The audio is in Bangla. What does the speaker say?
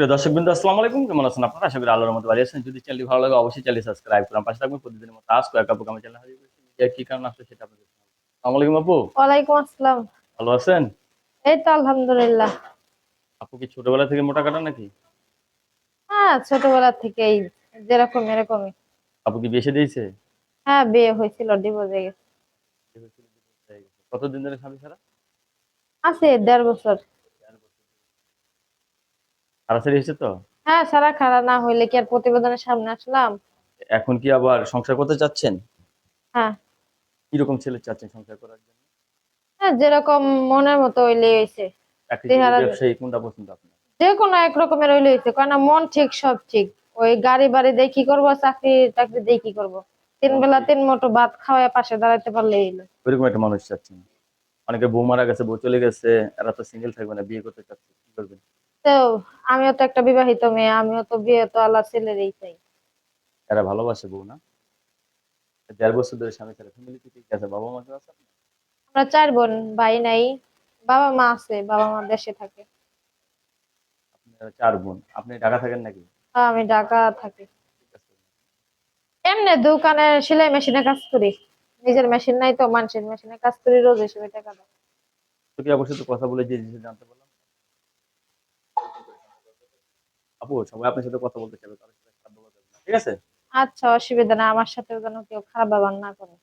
প্রিয় দর্শক বিন্দু আসসালামু আলাইকুম। কেমন আছেন আপনারা? আশা করি আল্লাহর মতো ভালো আছেন। যদি চ্যানেলটি ভালো লাগে অবশ্যই চ্যানেল সাবস্ক্রাইব করুন। পাশে থাকবেন প্রতিদিনের মতো আজ কয়েক আপু আমি চ্যানেল হাজির করেছি কি কারণ আসলে সেটা আপনাদের। আসসালামু আলাইকুম আপু। ওয়ালাইকুম আসসালাম। ভালো আছেন? এই তো আলহামদুলিল্লাহ। আপু কি ছোটবেলা থেকে মোটা কাটা নাকি? হ্যাঁ ছোটবেলা থেকেই যেরকম এরকমই। আপু কি বেশি দিয়েছে? হ্যাঁ বিয়ে হয়েছিল ডিভোর্স হয়ে গেছে। কতদিন ধরে স্বামী ছাড়া? আছে দেড় বছর। তাড়াতাড়ি হয়েছে তো? হ্যাঁ সারা না হইলে কি আর প্রতিবেদনের সামনে আসলাম? এখন কি আবার সংসার করতে চাচ্ছেন? হ্যাঁ। কীরকম ছেলে চাচ্ছেন সংসার করার জন্য? হ্যাঁ যেরকম মনের মতো হইলে চেহারা- ব্যবসায়ী কোনটা পছন্দ আপনার? যে কোনো এক রকমের হইলে হয়েছে। কারণ মন ঠিক সব ঠিক। ওই গাড়ি বাড়ি দিয়ে কি করব চাকরি টাকরি দিয়ে কি করব? তিন বেলা তিন মোটো ভাত খাওয়ায় পাশে দাঁড়াতে পারলে হইল। ওইরকম একটা মানুষ চাচ্ছেন। অনেকে বউ মারা গেছে বউ চলে গেছে এরা তো সিঙ্গেল থাকবে না বিয়ে করতে চাচ্ছে। কি করবেন? তো আমিও তো একটা বিবাহিত মেয়ে আমিও তো বিয়ে তো আল্লাহ ছেলেরই চাই এরা ভালোবাসে বউ না? দেড় বছর ধরে স্বামী ছাড়া ফ্যামিলিতে কি আছে? বাবা মা আছে আমরা চার বোন ভাই নাই বাবা মা আছে বাবা মা দেশে থাকে। আপনারা চার বোন আপনি ঢাকা থাকেন নাকি? আর আমি ঢাকা থাকি। এমনি দোকানে সেলাই মেশিনে কাজ করি। নিজের মেশিন নাই তো মানুষের মেশিনে কাজ করি রোজ হিসেবে টাকা দাও তো কি অবশ্যই কথা বলে যে জানতে পারলাম। আপু সবাই আপনার সাথে কথা বলতে চাইবে সাথে খারাপ ব্যবহার করবে ঠিক আছে? আচ্ছা অসুবিধা না আমার সাথে যেন কেউ খারাপ ব্যবহার না করে।